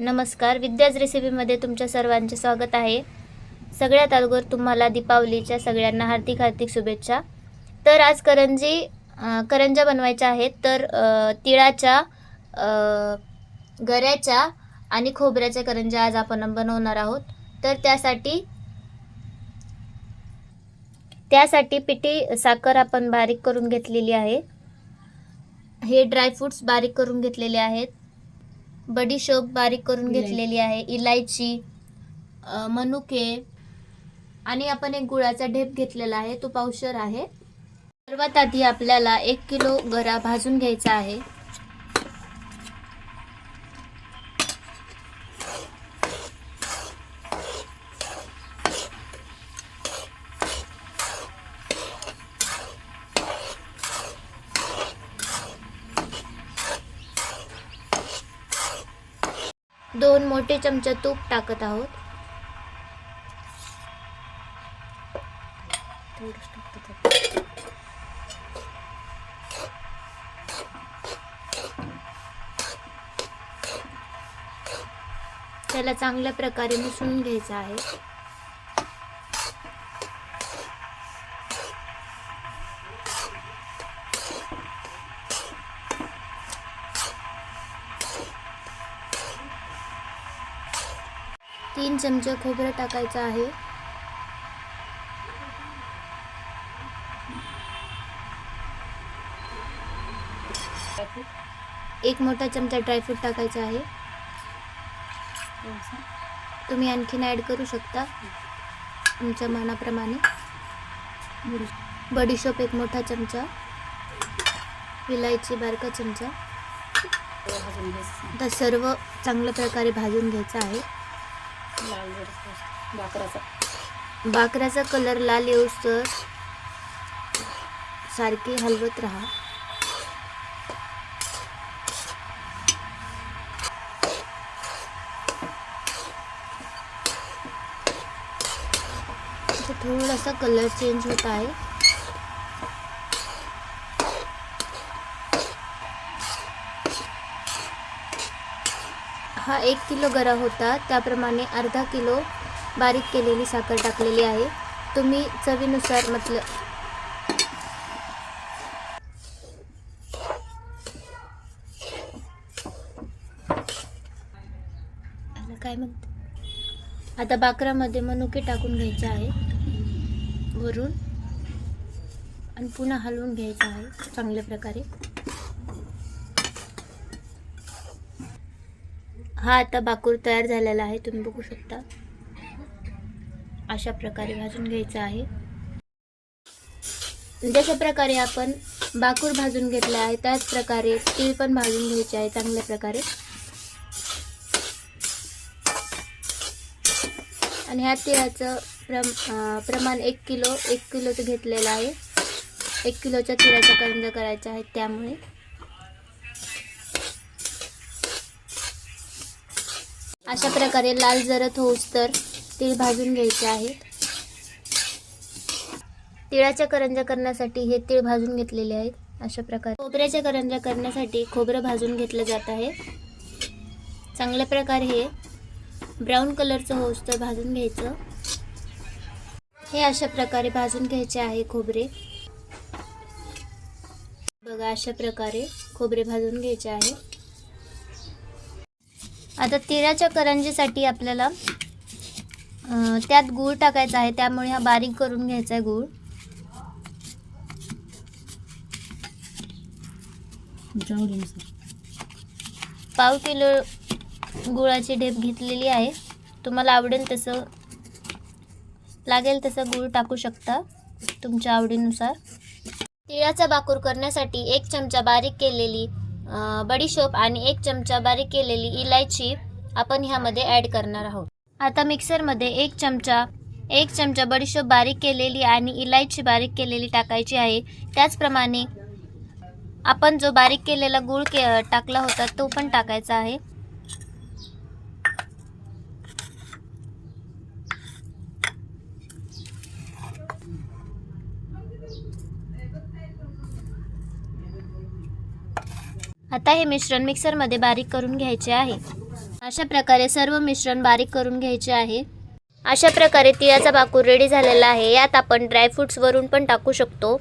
नमस्कार. विद्याज रेसिपीमध्ये तुमच्या सर्वांचे स्वागत आहे. सगळ्यात अगोदर तुम्हाला दीपावलीच्या सगळ्यांना हार्दिक हार्दिक शुभेच्छा. तर आज करंजी करंजा बनवायच्या आहेत. तर तिळाच्या गऱ्याच्या आणि खोबऱ्याच्या करंजा आज आपण बनवणार आहोत. तर त्यासाठी त्यासाठी पिठी साखर आपण बारीक करून घेतलेली आहे. हे ड्रायफ्रूट्स बारीक करून घेतलेले आहेत. बडीशोप बारीक करून. घेतलेली आहे. इलायची मनुके आणि आपण एक गुळाचा ढेप घेतलेला आहे. तो पावशर आहे. सर्वात आधी आपल्याला एक किलो गरा भाजून घ्यायचा आहे. दोन मोठे चमचे तूप टाकत आहोत. त्याला चांगल्या प्रकारे मिसळून घ्यायचं आहे. तीन चमचे खोबरं टाकायचं आहे. एक मोठा चमचा ड्रायफ्रूट टाकायचा आहे. तुम्ही आणखीन ॲड करू शकता तुमच्या मनाप्रमाणे. बडीशोप एक मोठा चमचा. विलायची बारका चमचा. आता सर्व चांगल्या प्रकारे भाजून घ्यायचं आहे. बाकराचा बाकऱ्याचा कलर लाल येऊस्तर सारखी हलवत राहा. थोडासा कलर चेंज होत आहे. हा एक किलो गरा होता. त्याप्रमाणे अर्धा किलो बारीक केलेली साखर टाकलेली आहे. तुम्ही चवीनुसार म्हटलं काय म्हणते आता बाकरामध्ये मनुके टाकून घ्यायचे आहे. वरून. आणि पुन्हा हलवून घ्यायचं आहे चांगल्या प्रकारे. हा आता बाकूर तयार झालेला आहे तुम्ही बघू शकता. अशा प्रकारे भाजून घ्यायचं आहे. म्हणजे जशा प्रकारे आपण बाकूर भाजून घेतला आहे त्याच प्रकारे तीळ पण भाजून घ्यायचे आहे चांगल्या प्रकारे. आणि ह्या तिळाचं प्रम प्रमाण एक किलो एक किलोचं घेतलेलं आहे. एक किलोच्या तिळाचा करंजा करायचा आहे त्यामुळे. अशा प्रकारे लाल जरत होऊस तर तीळ भाजून घ्यायचे आहेत. तिळाच्या करंजा करण्यासाठी हे तीळ भाजून घेतलेले आहेत. अशा प्रकारे खोबऱ्याच्या करंजा करण्यासाठी खोबरं भाजून घेतलं जात आहे. चांगल्या प्रकारे हे ब्राऊन कलरचं होऊस तर भाजून घ्यायचं. हे अशा प्रकारे भाजून घ्यायचे आहे खोबरे. बघा अशा प्रकारे खोबरे भाजून घ्यायचे आहे. आता तिळाच्या करंजीसाठी आपल्याला त्यात गूळ टाकायचा आहे. त्यामुळे हा बारीक करून घ्यायचा आहे गूळ. पाव किलो गुळाची ढेप घेतलेली आहे. तुम्हाला आवडेल तसं लागेल तसं गूळ टाकू शकता तुमच्या आवडीनुसार. तिळाचा बाकूर करण्यासाठी एक चमचा बारीक केलेली बडीशोप आणि एक चमचा बारीक केलेली इलायची आपण ह्यामध्ये ॲड करणार आहोत. आता मिक्सरमध्ये एक चमचा एक चमचा बडीशोप बारीक केलेली आणि इलायची बारीक केलेली टाकायची आहे. त्याचप्रमाणे आपण जो बारीक केलेला गूळ के टाकला होता तो पण टाकायचा आहे. आता हे मिश्रण मिक्सरमध्ये बारीक करून घ्यायचे आहे. अशा प्रकारे सर्व मिश्रण बारीक करून घ्यायचे आहे. अशा प्रकारे तिळाचा बाकूर रेडी झालेला आहे. यात आपण ड्रायफ्रूट्सवरून पण टाकू शकतो.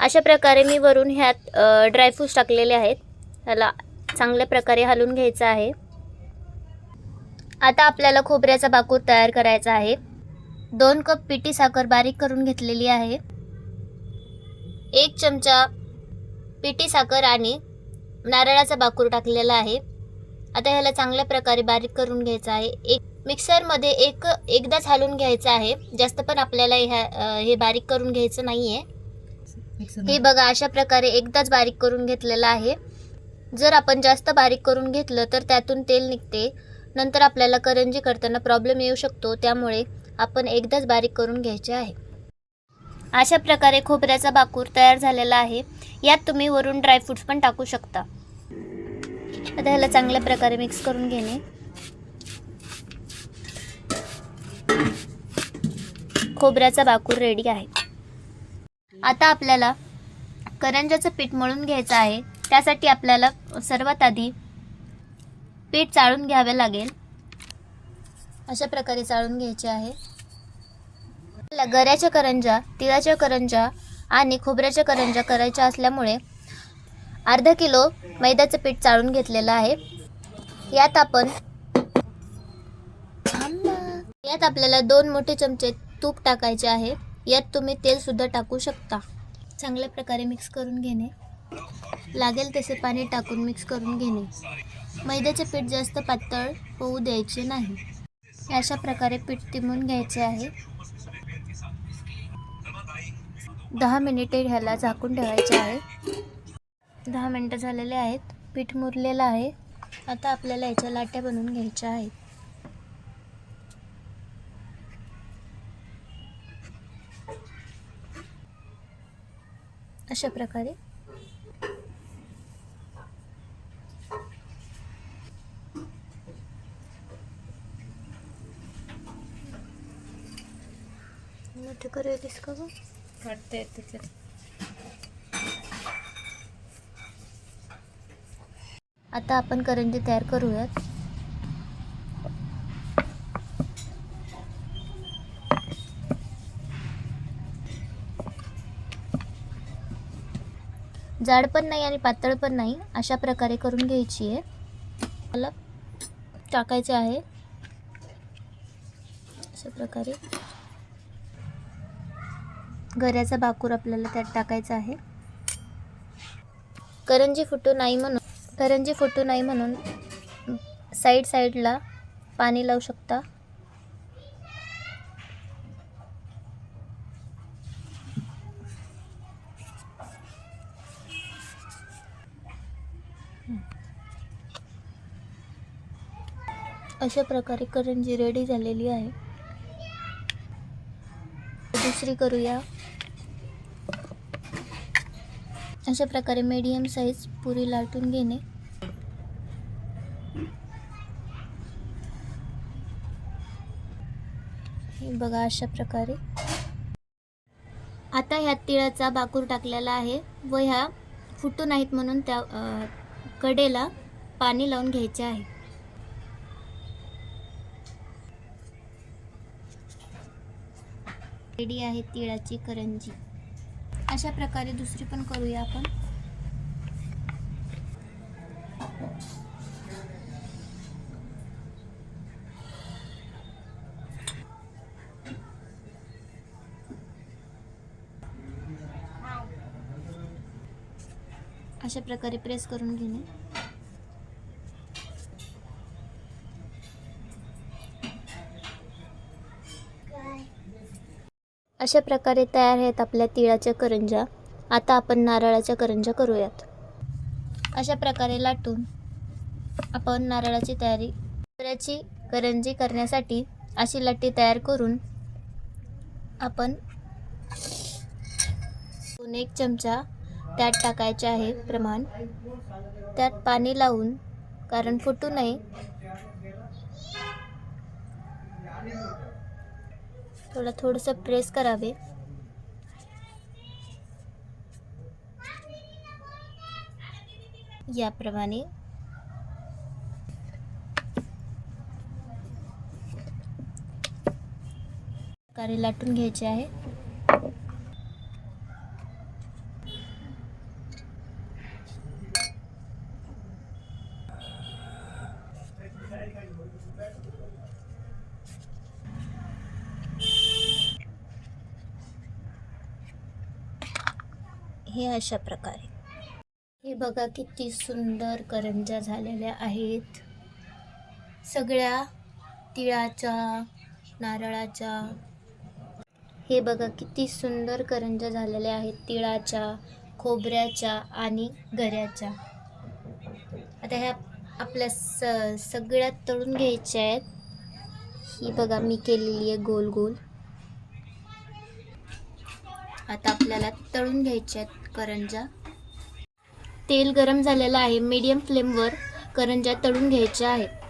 अशा प्रकारे मी वरून ह्यात ड्रायफ्रूट्स टाकलेले आहेत. ह्याला चांगल्या प्रकारे हलवून घ्यायचं आहे. आता आपल्याला खोबऱ्याचा बाकूर तयार करायचा आहे. दोन कप पिठी साखर बारीक करून घेतलेली आहे. एक चमचा पिठी साखर आणि नारळाचा बाकूर टाकलेला आहे. आता ह्याला चांगल्या प्रकारे बारीक करून घ्यायचं आहे. एक मिक्सरमध्ये एक एकदाच हलवून घ्यायचं आहे. जास्त पण आपल्याला ह्या हे बारीक करून घ्यायचं नाही आहे हे बघा अशा प्रकारे एकदाच बारीक करून घेतलेलं आहे. जर आपण जास्त बारीक करून घेतलं तर त्यातून तेल निघते. नंतर आपल्याला करंजी करताना प्रॉब्लेम येऊ शकतो. त्यामुळे आपण एकदाच बारीक करून घ्यायचे आहे. अशा प्रकारे खोबऱ्याचा बाकूर तयार झालेला आहे. यात तुम्ही वरून ड्रायफ्रूट्स पण टाकू शकता. आता ह्याला चांगल्या प्रकारे मिक्स करून घेणे. खोबऱ्याचा बाकूर रेडी आहे. आता आपल्याला करंजाचं पीठ मळून घ्यायचं आहे. त्यासाठी आपल्याला सर्वात आधी पीठ चाळून घ्यावे लागेल. अशा प्रकारे चाळून घ्यायचे आहे. आपल्याला गऱ्याच्या करंजा तिळाच्या करंजा आणि खोबऱ्याच्या करंजा करायच्या असल्यामुळे अर्धा किलो मैद्याचं पीठ चाळून घेतलेलं आहे. यात आपण यात आपल्याला दोन मोठे चमचे तूप टाकायचे आहे. यात तुम्ही तेल सुद्धा टाकू शकता. चांगल्या प्रकारे मिक्स करून घेणे. लागेल तसे पाणी टाकून मिक्स करून घेणे. मैद्याचे पीठ जास्त पातळ होऊ द्यायचे नाही. अशा प्रकारे पीठ तिमून घ्यायचे आहे. दहा मिनिटे ह्याला झाकून ठेवायचे आहे. दहा मिनटं झालेले आहेत. पीठ मुरलेलं आहे. आता आपल्याला याच्या लाट्या बनवून घ्यायच्या आहेत. अशा प्रकारे. नक्की करू येतेस का गं त्याच्यात आता आपण करंजी तयार करूयात. जाड पण नाही आणि पातळ पण नाही अशा प्रकारे करून घ्यायची आहे. मला टाकायचे आहे. अशा प्रकारे. गऱ्याचा बाकूर आपल्याला त्यात टाकायचा आहे. करंजी फुटू नाही म्हणून करंजी फुटू नाही म्हणून साईड साईडला पाणी लावू शकता. अशा प्रकारे करंजी रेडी झालेली आहे. दुसरी करूया. अशा प्रकारे मीडियम साईज पुरी लाटून घेणे. हे बघा अशा प्रकारे. आता ह्या तिळाचा बाकूर टाकलेला आहे व ह्या फुटू नाहीत म्हणून त्या कडेला पाणी लावून घ्यायचे आहे. रेडी आहे तिळाची करंजी. अशा प्रकारे दुसरी पण करूया आपण. अशा प्रकारे प्रेस करून घेणे. अशा प्रकारे तयार आहेत आपल्या तिळाच्या करंजा. आता आपण नारळाच्या करंजा करूयात. अशा प्रकारे लाटून आपण नारळाची तयारी नारळाची करंजी करण्यासाठी अशी लट्टी तयार करून आपण दोन एक चमचा त्यात टाकायचे आहे प्रमाण. त्यात पाणी लावून कारण फुटू नये. थोडं थोडंसं प्रेस करावे. याप्रमाणे. कारे लाटून घ्यायचे आहे. हे अशा प्रकारे. हे बघा किती सुंदर करंजा झालेल्या आहेत. सगळ्या तिळाच्या नारळाच्या. हे बघा किती सुंदर करंजा झालेल्या आहेत तिळाच्या खोबऱ्याच्या आणि गऱ्याच्या आता ह्या आपल्या स सगळ्यात तळून घ्यायच्या आहेत. ही बघा मी केलेली आहे गोल गोल आता आपल्याला तळून घ्यायच्या आहेत. करंजा. तेल गरम झालेलं आहे. मीडियम फ्लेमवर करंजा तळून घ्यायच्या आहेत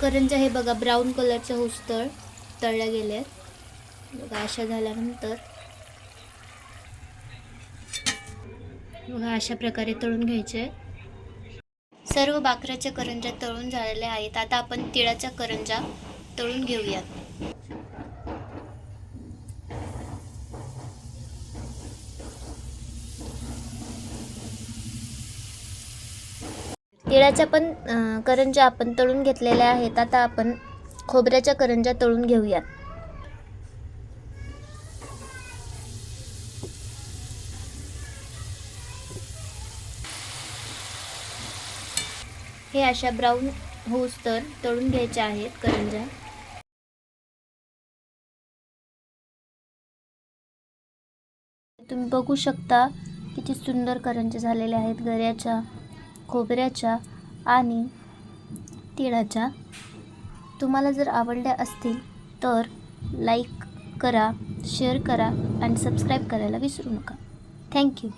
करंजा हे बघा ब्राऊन कलरचं होस्तळ तळल्या गेले आहेत. बघा अशा झाल्यानंतर बघा अशा प्रकारे तळून घ्यायचे सर्व बाकराच्या करंजा तळून झालेल्या आहेत. आता आपण तिळाच्या करंजा तळून घेऊयात. तिळाच्या पण करंजा आपण तळून घेतलेल्या आहेत. आता आपण खोबऱ्याच्या करंजा तळून घेऊयात. हे अशा ब्राऊन होऊस तर तळून घ्यायच्या आहेत करंजा. तुम्ही बघू शकता किती सुंदर करंजे झालेले आहेत गऱ्याच्या खोबऱ्याच्या आणि तिळाच्या. तुम्हाला जर आवडल्या असतील तर लाईक करा शेअर करा आणि सबस्क्राईब करायला विसरू नका. थँक्यू